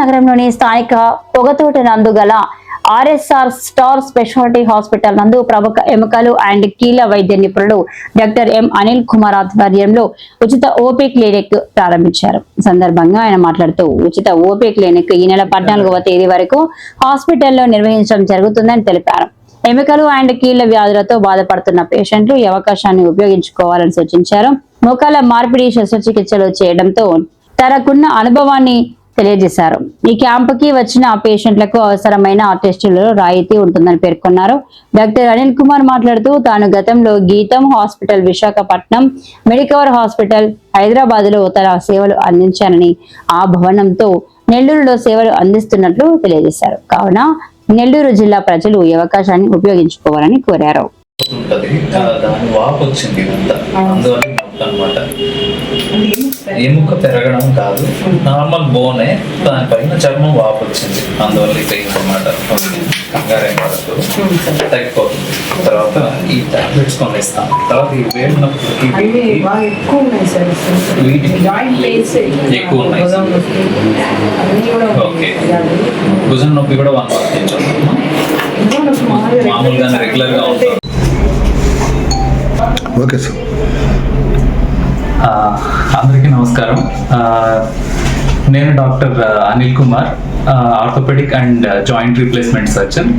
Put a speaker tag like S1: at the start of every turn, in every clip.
S1: నగరంలోని స్థానిక పొగతోట నందు గల ఆర్ఎస్ఆర్ స్టార్ స్పెషాలిటీ హాస్పిటల్ నందు ప్రముఖ ఎముకలు అండ్ కీల వైద్య నిపుణుడు డాక్టర్ ఎం అనిల్ కుమార్ ఆధ్వర్యంలో ఉచిత ఓపీ క్లినిక్ ప్రారంభించారు. సందర్భంగా ఆయన మాట్లాడుతూ ఉచిత ఓపీ క్లినిక్ ఈ నెల పద్నాలుగవ తేదీ వరకు హాస్పిటల్లో నిర్వహించడం జరుగుతుందని తెలిపారు. ఎముకలు అండ్ కీళ్ళ వ్యాధులతో బాధపడుతున్న పేషెంట్లు ఈ అవకాశాన్ని ఉపయోగించుకోవాలని సూచించారు. మోకాల మార్పిడి శస్త్రచికిత్సలు చేయడంతో తనకున్న అనుభవాన్ని తెలియజేశారు. ఈ క్యాంపుకి వచ్చిన పేషెంట్లకు అవసరమైన టెస్టులలో రాయితీ ఉంటుందని పేర్కొన్నారు. డాక్టర్ అనిల్ కుమార్ మాట్లాడుతూ తాను గతంలో GITAM hospital Visakhapatnam Medicover hospital హైదరాబాద్లో తన సేవలు అందించానని ఆ భవనంతో నెల్లూరులో సేవలు అందిస్తున్నట్లు తెలియజేశారు. కావున నెల్లూరు జిల్లా ప్రజలు ఈ అవకాశాన్ని ఉపయోగించుకోవాలని కోరారు.
S2: ఎముక పెరగడం కాదు. నార్మల్ బోనే దానిపైన చర్మం వాపు వచ్చింది అందువల్ల పెయిన్ అనమాట కంగారేం పడదు తగ్గిపోతుంది. తర్వాత ఈ టాబ్లెట్స్ కొన్ని ఇస్తాం తర్వాత ఈ వేడి నొప్పులకి
S3: అన్ని
S2: వీటికి
S3: బాగా ఎక్కువ ఉన్నాయి. భుజం నొప్పి, కూడా
S2: ఓకే.
S3: ఉన్నాయి.
S2: భుజం నొప్పి కూడా వన్ మామూలుగానే రెగ్యులర్గా ఉంటుంది.
S4: Okay sir.
S2: అందరికీ నమస్కారం. నేను doctor Anil Kumar. Orthopaedic and joint replacement surgeon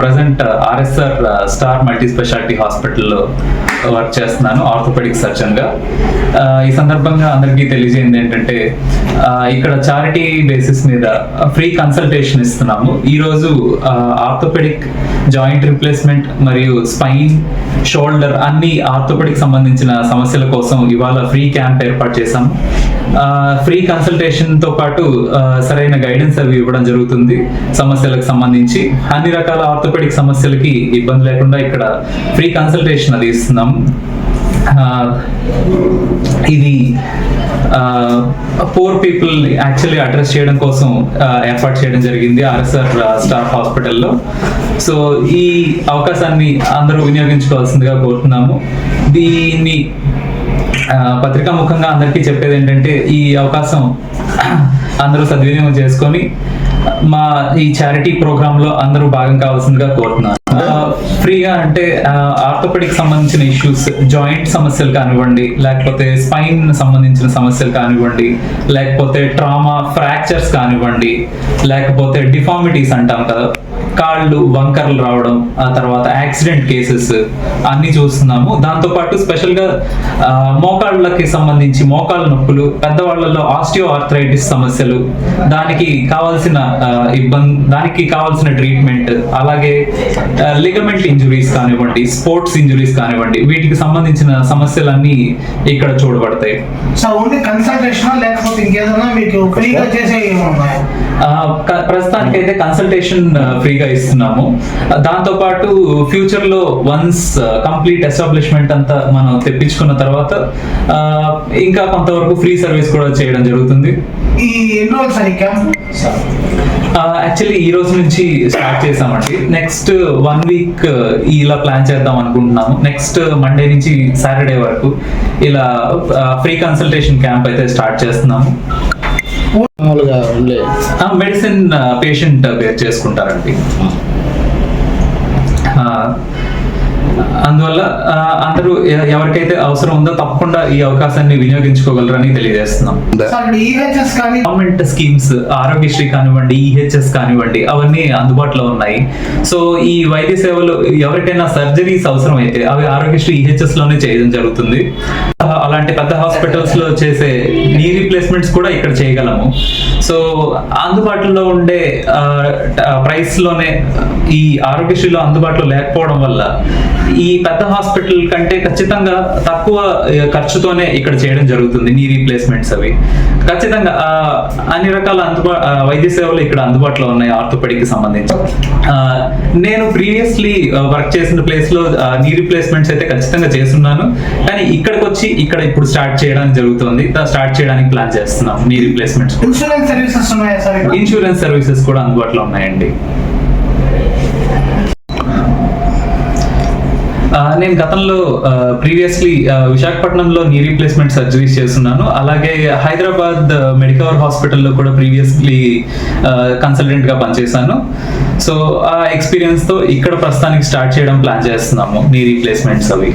S2: present RSR star multi speciality హాస్పిటల్లో వర్క్ చేస్తున్నాను ఆర్థోపెడిక్ సర్జన్గా uh, ఈ సందర్భంగా అందరికీ తెలియజేయండి ఏంటంటే uh, ఇక్కడ చారిటీ బేసిస్ మీద ఫ్రీ కన్సల్టేషన్ ఇస్తున్నాము. ఈరోజు ఆర్థోపెడిక్ జాయింట్ రిప్లేస్మెంట్ మరియు స్పైన్ షోల్డర్ అన్ని ఆర్థోపెడిక్ సంబంధించిన సమస్యల కోసం ఇవాళ ఫ్రీ క్యాంప్ ఏర్పాటు చేశాము. Uh, ఫ్రీ కన్సల్టేషన్తో పాటు సరైన గైడెన్స్ అవి ఇవ్వడం జరుగుతుంది. సమస్యలకు సంబంధించి అన్ని రకాల ఆర్థోపెడిక్ సమస్యలకి ఇబ్బంది లేకుండా ఇక్కడ ఫ్రీ కన్సల్టేషన్ అది ఇస్తున్నాం. ఇది పూర్ పీపుల్ యాక్చువల్లీ అడ్రస్ చేయడం కోసం ఆ, ఏర్పాటు చేయడం జరిగింది ఆర్ఎస్ఆర్ స్టాఫ్ హాస్పిటల్లో. సో ఈ అవకాశాన్ని అందరూ వినియోగించుకోవాల్సిందిగా కోరుతున్నాము. దీన్ని పత్రికా ముఖంగా అందరికీ చెప్పేది ఏంటంటే ఈ అవకాశం అందరూ సద్వినియోగం చేసుకొని మా ఈ చారిటీ ప్రోగ్రామ్లో అందరూ భాగం కావాల్సిందిగా కోరుతున్నాను. ఫ్రీగా అంటే ఆర్థోపెడిక్ సంబంధించిన ఇష్యూస్ జాయింట్ సమస్యలు కానివ్వండి లేకపోతే స్పైన్ సంబంధించిన సమస్యలు కానివ్వండి లేకపోతే ట్రామా ఫ్రాక్చర్స్ కానివ్వండి లేకపోతే డిఫార్మిటీస్ అంటాం కదా కాళ్ళు వంకర్లు రావడం ఆ తర్వాత యాక్సిడెంట్ కేసెస్ అన్ని చూస్తున్నాము. దాంతో పాటు స్పెషల్గా మోకాళ్ళకి సంబంధించి మోకాళ్ళ నొప్పులు పెద్దవాళ్ళలో ఆస్టియో ఆర్థరైటిస్ సమస్యలు దానికి కావాల్సిన ఇబ్బంది దానికి కావాల్సిన ట్రీట్మెంట్ అలాగే లిగమెంట్ ఇంజురీస్ కానివ్వండి స్పోర్ట్స్ ఇంజురీస్ కానివ్వండి వీటికి సంబంధించిన సమస్యలన్నీ ఇక్కడ చూడబడతాయి.
S5: సార్ ఓన్లీ కన్సల్టేషన్ లేకపోతే ఇంకేదైనా మీకు ఫ్రీగా చేసే ఏమున్నాయి
S2: ఆ, క- ప్రస్తుతానికైతే కన్సల్టేషన్ ఫ్రీగా ఇస్తున్నాము. దాంతో పాటు ఫ్యూచర్లో వన్స్ కంప్లీట్ ఎస్టాబ్లిష్మెంట్ అంతా మనం తెప్పించుకున్న తర్వాత ఇంకా కొంతవరకు ఫ్రీ సర్వీస్ కూడా చేయడం జరుగుతుంది.
S5: ఈ ఎన్ని రోజులు సార్ ఈ క్యాంప్?
S2: యాక్చువల్లీ ఈ రోజు నుంచి స్టార్ట్ చేసామండి. నెక్స్ట్ వన్ వీక్ ఇలా ప్లాన్ చేద్దాం అనుకుంటున్నాము. నెక్స్ట్ మండే నుంచి సాటర్డే వరకు ఇలా ఫ్రీ కన్సల్టేషన్ క్యాంప్ అయితే స్టార్ట్ చేస్తున్నాము.
S4: మామూలుగా ఉండే
S2: మెడిసిన్ పేషెంట్ బేర్ చేసుకుంటారండి. ఆ, అందువల్ల అందరూ ఎవరికైతే అవసరం ఉందో తప్పకుండా ఈ అవకాశాన్ని వినియోగించుకోగలరని తెలియజేస్తున్నాం.
S5: సార్ ఈహెచ్ఎస్ కానీ
S2: గవర్నమెంట్ స్కీమ్స్ ఆరోగ్యశ్రీ కానివ్వండి ఈహెచ్ఎస్ కానివ్వండి అవన్నీ అందుబాటులో ఉన్నాయి. సో ఈ వైద్య సేవలు ఎవరికైనా సర్జరీస్ అవసరం అయితే అవి ఆరోగ్యశ్రీ ఈహెచ్ఎస్లోనే చేయడం జరుగుతుంది. అలాంటి పెద్ద హాస్పిటల్స్లో చేసే నీ రీప్లేస్మెంట్స్ కూడా ఇక్కడ చేయగలము. సో అందుబాటులో ఉండే ప్రైస్లోనే ఈ ఆరోగ్యశ్రీలో అందుబాటులో లేకపోవడం వల్ల ఈ పెద్ద హాస్పిటల్ కంటే ఖచ్చితంగా తక్కువ ఖర్చుతోనే ఇక్కడ చేయడం జరుగుతుంది నీ రీప్లేస్మెంట్స్ అవి. ఖచ్చితంగా అన్ని రకాల అందుబా వైద్య సేవలు ఇక్కడ అందుబాటులో ఉన్నాయి ఆర్థోపెడిక్కి సంబంధించి నేను ప్రీవియస్లీ వర్క్ చేసిన ప్లేస్లో నీ రీప్లేస్మెంట్స్ అయితే ఖచ్చితంగా చేస్తున్నాను. కానీ ఇక్కడికి వచ్చి ఇక్కడ ఇప్పుడు స్టార్ట్ చేయడం జరుగుతుంది. స్టార్ట్ చేయడానికి ప్లాన్ చేస్తున్నాం. నీ రీప్లేస్మెంట్స్
S5: ఇన్సూరెన్స్ సర్వీసెస్ ఉన్నాయా సార్?
S2: ఇన్సూరెన్స్ సర్వీసెస్ కూడా అందుబాటులో ఉన్నాయండి. నేను గతంలో ప్రీవియస్లీ విశాఖపట్నంలో నీ రీప్లేస్మెంట్ సర్జరీస్ చేస్తున్నాను. అలాగే హైదరాబాద్ మెడికవర్ హాస్పిటల్లో కూడా ప్రీవియస్లీ కన్సల్టెంట్గా పనిచేశాను. సో ఆ ఎక్స్పీరియన్స్తో ఇక్కడ ప్రస్తుతానికి స్టార్ట్ చేయడం ప్లాన్ చేస్తున్నాము. నీ రీప్లేస్మెంట్స్ అవి.